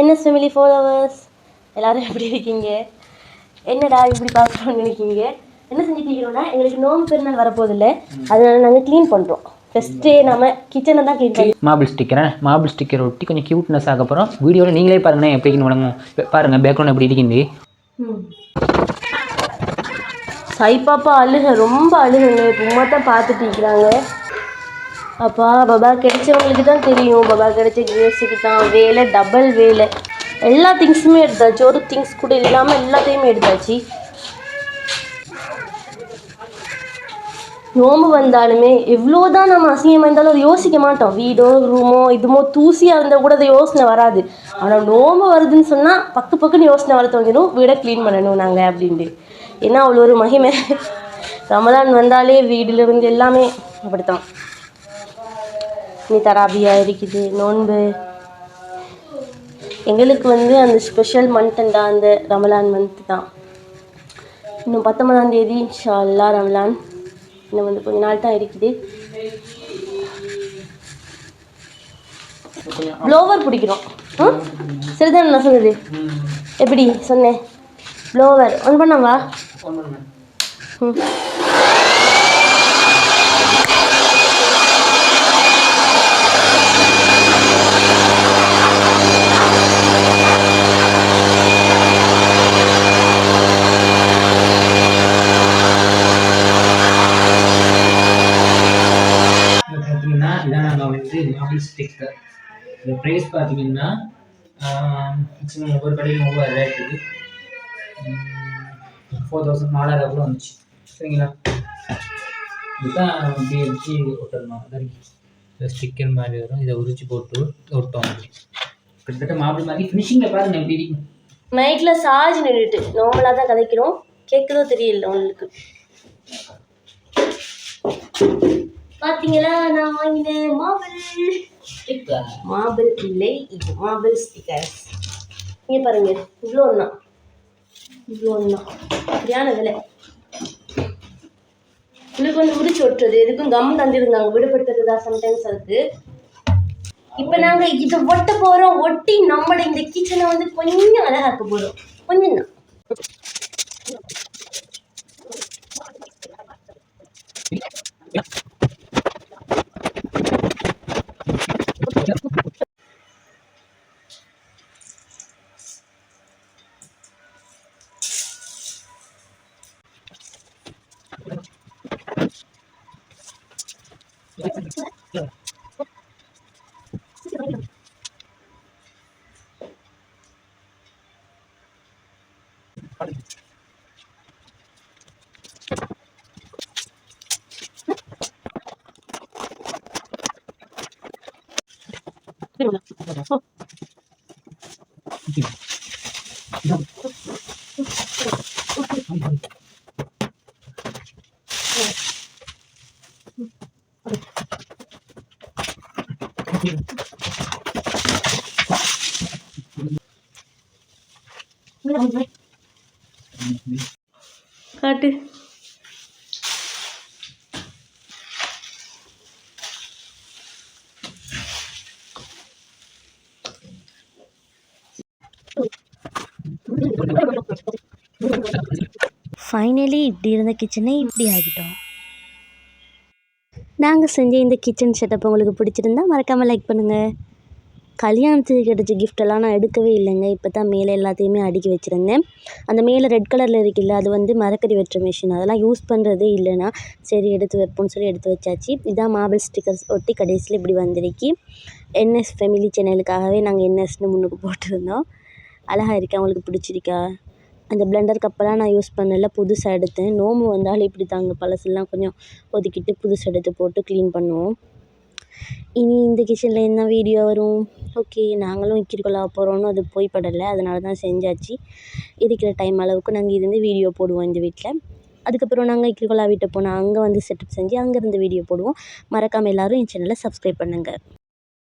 NS family followers எல்லாரும் எப்படி இருக்கீங்க? என்னடா இப்படி பார்க்குறோன்னு நினைக்கிங்க என்ன செஞ்சுட்டு இருக்கோம்னா எங்களுக்கு நோம்பு பெருநாள் வரப்போதில்ல அதனால நாங்கள் க்ளீன் பண்ணுறோம் ஃபஸ்ட்டே நம்ம கிச்சனை தான் க்ளீன் பண்ணி மாபிள் ஸ்டிக்கரை மாபிள் ஸ்டிக்கர் ஒட்டி கொஞ்சம் க்யூட்னஸ் ஆக போகிறோம் வீடியோவில் நீங்களே பாருங்கண்ணே எப்படி வழங்கும் பாருங்கள் பேக்ரவுண்ட் எப்படி இருக்குது பாப்பா அழுக ரொம்ப அழுகுங்க. இப்போ தான் பார்த்துட்டு இருக்கிறாங்க. அப்பா பபா கிடைச்சவங்களுக்கு தான் தெரியும். பபா கிடைச்ச கேர்ள்ஸுக்கு தான் வேலை டபுள் வேலை. எல்லா திங்ஸுமே எடுத்தாச்சு. ஒரு திங்ஸ் கூட இல்லாமல் எல்லாத்தையுமே எடுத்தாச்சு. நோம்பு வந்தாலுமே எவ்வளோ தான் நம்ம அசிங்கமாக இருந்தாலும் அதை யோசிக்க மாட்டோம். வீடோ ரூமோ இதுமோ தூசியாக இருந்தால் கூட அது யோசனை வராது. ஆனால் நோம்பு வருதுன்னு சொன்னால் பக்கு பக்குன்னு யோசனை வர தோங்கிடும் வீடை க்ளீன் பண்ணணும் நாங்கள் அப்படின்ட்டு. ஏன்னா அவ்வளோ ஒரு மகிமை. ரமலான் வந்தாலே வீடுலேருந்து எல்லாமே அப்படித்தான். நீ தராபியா இருக்குது நோன்பு. எங்களுக்கு வந்து அந்த ஸ்பெஷல் மந்த்தண்டா அந்த ரமலான் மந்த் தான். இன்னும் பத்தொன்பதாம் தேதி அல்லாஹ் ரமலான் இன்னும் வந்து கொஞ்ச நாள் தான் இருக்குது. ப்ளோவர் பிடிக்கிறோம். சரிதான் நான் சொன்னது எப்படி? சொன்னேன். ப்ளோவர் ஒன் பண்ணவா? ம் பார்த்தீங்கன்னா இதான் நாங்கள் வந்து மாபிள் ஸ்டிக்கர் இந்த ப்ரைஸ் பார்த்தீங்கன்னா மேக்ஸிமம் ஒவ்வொரு கடையிலும் ஒவ்வொரு ரேட் இது ஃபோர் தௌசண்ட் நாலாயிரம் கூட வந்துச்சு. சரிங்களா? இதுதான் அப்படியே ஒட்டணும் அதான் இந்த ஸ்டிக்கர் மாதிரி வரும். இதை உரிச்சு போட்டு ஒட்டோம் கிட்டத்தட்ட மாபிள் மாதிரி. ஃபினிஷிங்கில் பாருங்க எப்படி இருக்கும். நைட்டில் சார்ஜ் நின்றுட்டு நார்மலாக தான் கதைக்கிறோம். கேட்குதோ தெரியல உங்களுக்கு. பார்த்தீங்களா நான் வாங்கினேன் மாபிள் ஸ்டிக்கர் மாபிள் இல்லை இது மாபிள் ஸ்டிக்கர்ஸ் இங்கே பாருங்க இவ்வளோ ஒன்றா இவ்வளோ ஒன்றா சரியான விலை. உங்களுக்கு வந்து உரிச்சு ஒட்டுறது எதுக்கும் கம் தந்திருந்தாங்க விடுபட்டுருதா சம்டைம்ஸ் அதுக்கு. இப்போ நாங்கள் இதை ஒட்ட போகிறோம் ஒட்டி நம்மளோட இந்த கிச்சனை வந்து கொஞ்சம் அழகாக்க போகிறோம் கொஞ்சம் தான். 好的。对不啦，走走。காட்டு ஃபைனலி இப்படி இருந்த கிச்சனே இப்படி ஆகிட்டோம் நாங்கள் செஞ்ச இந்த கிச்சன் செட்டப் உங்களுக்கு பிடிச்சிருந்தா மறக்காமல் லைக் பண்ணுங்கள் கல்யாணத்துக்கு கிடச்ச கிஃப்டெல்லாம் நான் எடுக்கவே இல்லைங்க. இப்போ தான் மேலே எல்லாத்தையுமே அடுக்கி வச்சுருந்தேன். அந்த மேலே ரெட் கலரில் இருக்குல்ல அது வந்து மரக்கறி வெட்டுற மிஷின் அதெல்லாம் யூஸ் பண்ணுறதே இல்லைனா சரி எடுத்து வைப்போம்னு சொல்லி எடுத்து வச்சாச்சு. இதான் மாபிள் ஸ்டிக்கர்ஸ் ஒட்டி கடைசியில் இப்படி வந்திருக்கு. என்எஸ் ஃபேமிலி சேனலுக்காகவே நாங்கள் என்எஸ்னு முன்னுக்கு போட்டிருந்தோம். அழகாக இருக்கா? உங்களுக்கு பிடிச்சிருக்கா? அந்த பிளெண்டர் கப்பெல்லாம் நான் யூஸ் பண்ணல. புதுசாக எடுத்தேன். நோம்பு வந்தாலும் இப்படி தாங்க பழசெல்லாம் கொஞ்சம் ஒதுக்கிட்டு புதுசு எடுத்து போட்டு க்ளீன் பண்ணுவோம். இனி இந்த கிச்சனில் என்ன வீடியோ வரும்? ஓகே நாங்களும் இக்கிரிக்கொள்ளா போகிறோன்னு அது போய் படலை அதனால தான் செஞ்சாச்சு. இருக்கிற டைம் அளவுக்கு நாங்கள் இருந்து வீடியோ போடுவோம் இந்த வீட்டில் அதுக்கப்புறம் நாங்கள் இக்கிரிக்கொள்ளா வீட்டை போனால் அங்கே வந்து செட்டப் செஞ்சு அங்கேருந்து வீடியோ போடுவோம். மறக்காமல் எல்லோரும் என் சேனலை சப்ஸ்கிரைப் பண்ணுங்கள்